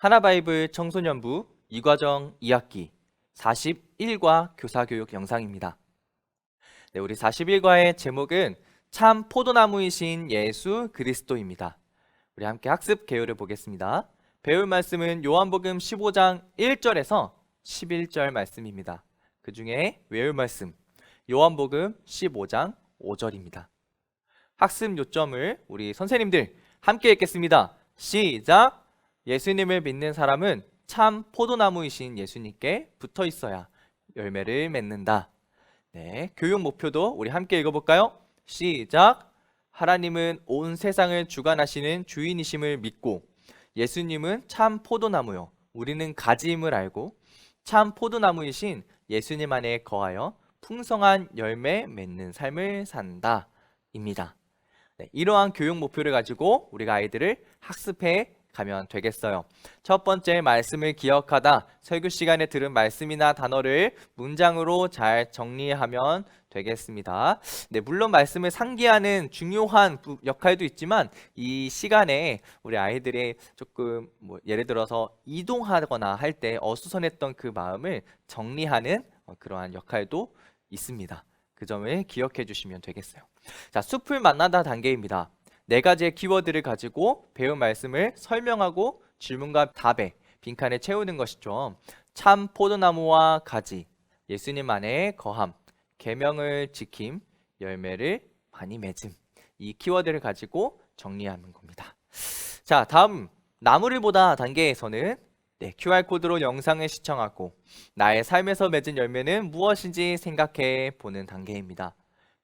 하나바이블 청소년부 이과정 2학기 41과 교사교육 영상입니다. 네, 우리 41과의 제목은 참 포도나무이신 예수 그리스도입니다. 우리 함께 학습 개요를 보겠습니다. 배울 말씀은 요한복음 15장 1절에서 11절 말씀입니다. 그 중에 외울 말씀 요한복음 15장 5절입니다. 학습 요점을 우리 선생님들 함께 읽겠습니다. 시작! 예수님을 믿는 사람은 참 포도나무이신 예수님께 붙어 있어야 열매를 맺는다. 네, 교육 목표도 우리 함께 읽어볼까요? 시작! 하나님은 온 세상을 주관하시는 주인이심을 믿고 예수님은 참 포도나무요. 우리는 가지임을 알고 참 포도나무이신 예수님 안에 거하여 풍성한 열매 맺는 삶을 산다. 입니다. 네, 이러한 교육 목표를 가지고 우리가 아이들을 학습해 가면 되겠어요. 첫 번째 말씀을 기억하다 설교 시간에 들은 말씀이나 단어를 문장으로 잘 정리하면 되겠습니다. 네, 물론 말씀을 상기하는 중요한 부- 역할도 있지만 이 시간에 우리 아이들이 조금 뭐 예를 들어서 이동하거나 할 때 어수선했던 그 마음을 정리하는 어, 그러한 역할도 있습니다. 그 점을 기억해 주시면 되겠어요. 자, 숲을 만나다 단계입니다. 네 가지의 키워드를 가지고 배운 말씀을 설명하고 질문과 답에 빈칸에 채우는 것이죠. 참 포도나무와 가지, 예수님 안에 거함, 계명을 지킴, 열매를 많이 맺음. 이 키워드를 가지고 정리하는 겁니다. 자, 다음 나무를 보다 단계에서는 네, QR코드로 영상을 시청하고 나의 삶에서 맺은 열매는 무엇인지 생각해 보는 단계입니다.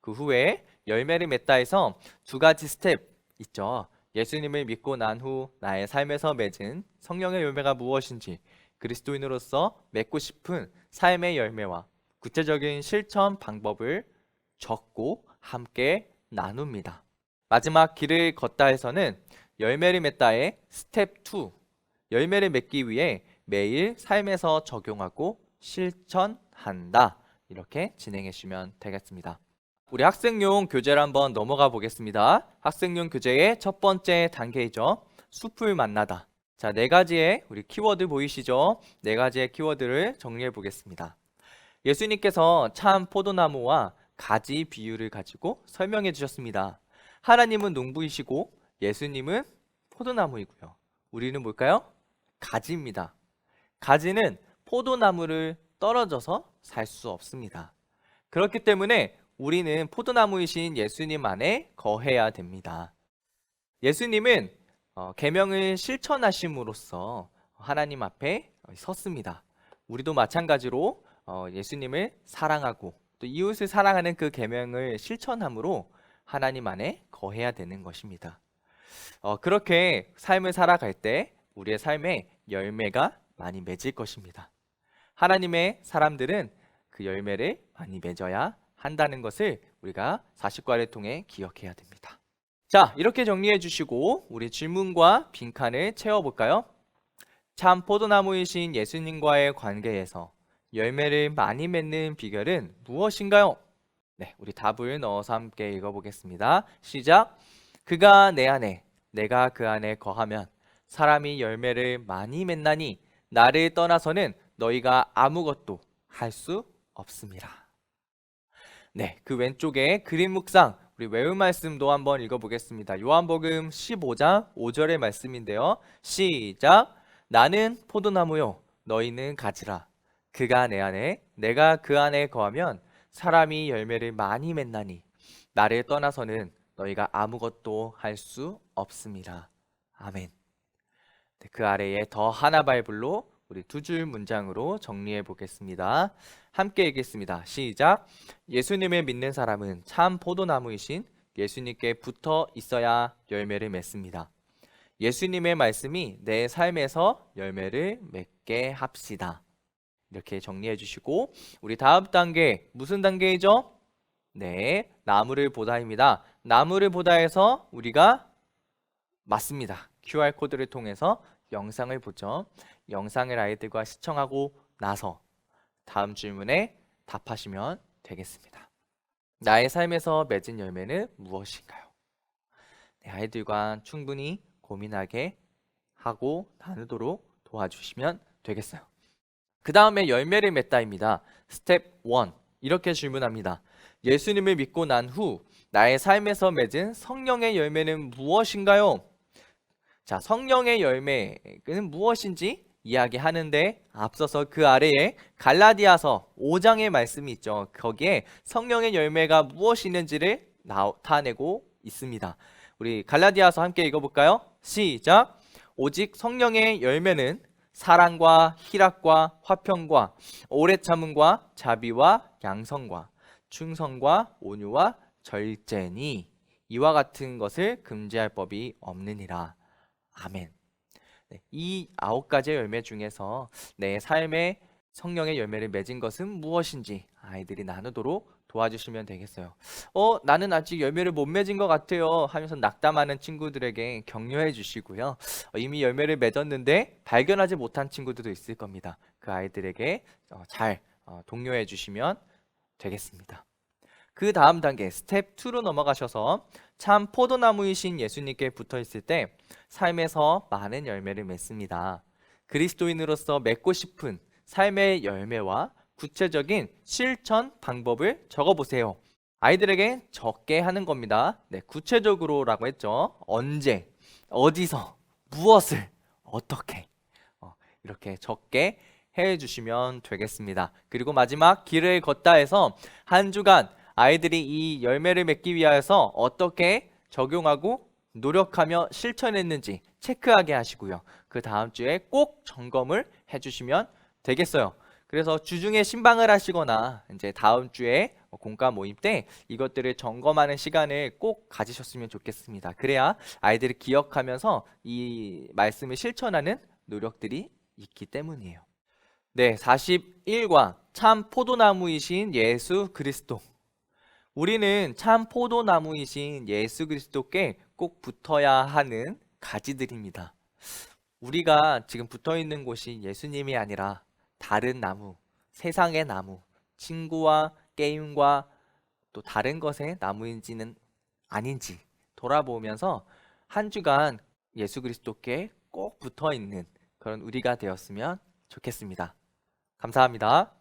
그 후에 열매를 맺다 해서 두 가지 스텝 있죠. 예수님을 믿고 난 후 나의 삶에서 맺은 성령의 열매가 무엇인지 그리스도인으로서 맺고 싶은 삶의 열매와 구체적인 실천 방법을 적고 함께 나눕니다. 마지막 길을 걷다 해서는 열매를 맺다의 스텝 2 열매를 맺기 위해 매일 삶에서 적용하고 실천한다. 이렇게 진행해 주시면 되겠습니다. 우리 학생용 교재를 한번 넘어가 보겠습니다. 학생용 교재의 첫 번째 단계이죠. 숲을 만나다. 자, 네 가지의 우리 키워드 보이시죠? 네 가지의 키워드를 정리해 보겠습니다. 예수님께서 참 포도나무와 가지 비유를 가지고 설명해 주셨습니다. 하나님은 농부이시고 예수님은 포도나무이고요. 우리는 뭘까요? 가지입니다. 가지는 포도나무를 떨어져서 살 수 없습니다. 그렇기 때문에 우리는 포도나무이신 예수님 안에 거해야 됩니다. 예수님은 어, 계명을 실천하심으로써 하나님 앞에 섰습니다. 우리도 마찬가지로 어, 예수님을 사랑하고 또 이웃을 사랑하는 그 계명을 실천함으로 하나님 안에 거해야 되는 것입니다. 어, 그렇게 삶을 살아갈 때 우리의 삶에 열매가 많이 맺을 것입니다. 하나님의 사람들은 그 열매를 많이 맺어야 한다는 것을 우리가 40과를 통해 기억해야 됩니다. 자, 이렇게 정리해 주시고 우리 질문과 빈칸을 채워 볼까요? 참 포도나무이신 예수님과의 관계에서 열매를 많이 맺는 비결은 무엇인가요? 네, 우리 답을 넣어서 함께 읽어 보겠습니다. 시작. 그가 내 안에 내가 그 안에 거하면 사람이 열매를 많이 맺나니 나를 떠나서는 너희가 아무것도 할 수 없습니다. 네, 그 왼쪽에 그림 묵상 우리 외운 말씀도 한번 읽어보겠습니다. 요한복음 15장 5절의 말씀인데요. 시작. 나는 포도나무요, 너희는 가지라. 그가 내 안에, 내가 그 안에 거하면 사람이 열매를 많이 맺나니 나를 떠나서는 너희가 아무것도 할 수 없습니다. 아멘. 네, 그 아래에 더 하나 바이블로 우리 두 줄 문장으로 정리해 보겠습니다. 함께 읽겠습니다. 시작. 예수님을 믿는 사람은 참 포도나무이신 예수님께 붙어 있어야 열매를 맺습니다. 예수님의 말씀이 내 삶에서 열매를 맺게 합시다. 이렇게 정리해 주시고 우리 다음 단계 무슨 단계이죠? 네, 나무를 보다입니다. 나무를 보다에서 우리가 맞습니다. QR 코드를 통해서 영상을 보죠. 영상을 아이들과 시청하고 나서 다음 질문에 답하시면 되겠습니다. 나의 삶에서 맺은 열매는 무엇인가요? 네, 아이들과 충분히 고민하게 하고 나누도록 도와주시면 되겠어요. 그 다음에 열매를 맺다입니다. 스텝 1. 이렇게 질문합니다. 예수님을 믿고 난 후 나의 삶에서 맺은 성령의 열매는 무엇인가요? 자, 성령의 열매는 무엇인지 이야기하는데 앞서서 그 아래에 갈라디아서 5장의 말씀이 있죠. 거기에 성령의 열매가 무엇이 있는지를 나타내고 있습니다. 우리 갈라디아서 함께 읽어볼까요? 시작. 오직 성령의 열매는 사랑과 희락과 화평과 오래 참음과 자비와 양성과 충성과 온유와 절제니 이와 같은 것을 금지할 법이 없느니라. 아멘. 네, 이 아홉 가지의 열매 중에서 내 삶에 성령의 열매를 맺은 것은 무엇인지 아이들이 나누도록 도와주시면 되겠어요. 어, 나는 아직 열매를 못 맺은 것 같아요. 하면서 낙담하는 친구들에게 격려해 주시고요. 어, 이미 열매를 맺었는데 발견하지 못한 친구들도 있을 겁니다. 그 아이들에게 어, 잘 어, 독려해 주시면 되겠습니다. 그 다음 단계 스텝 2로 넘어가셔서 참 포도나무이신 예수님께 붙어 있을 때 삶에서 많은 열매를 맺습니다. 그리스도인으로서 맺고 싶은 삶의 열매와 구체적인 실천 방법을 적어 보세요. 아이들에게 적게 하는 겁니다. 네, 구체적으로라고 했죠. 언제, 어디서, 무엇을, 어떻게 어, 이렇게 적게 해 주시면 되겠습니다. 그리고 마지막 길을 걷다 해서 한 주간 아이들이 이 열매를 맺기 위하여서 어떻게 적용하고 노력하며 실천했는지 체크하게 하시고요. 그 다음 주에 꼭 점검을 해주시면 되겠어요. 그래서 주중에 신방을 하시거나 이제 다음 주에 공과 모임 때 이것들을 점검하는 시간을 꼭 가지셨으면 좋겠습니다. 그래야 아이들이 기억하면서 이 말씀을 실천하는 노력들이 있기 때문이에요. 네, 41과 참 포도나무이신 예수 그리스도. 우리는 참 포도나무이신 예수 그리스도께 꼭 붙어야 하는 가지들입니다. 우리가 지금 붙어 있는 곳이 예수님이 아니라 다른 나무, 세상의 나무, 친구와 게임과 또 다른 것의 나무인지는 아닌지 돌아보면서 한 주간 예수 그리스도께 꼭 붙어 있는 그런 우리가 되었으면 좋겠습니다. 감사합니다.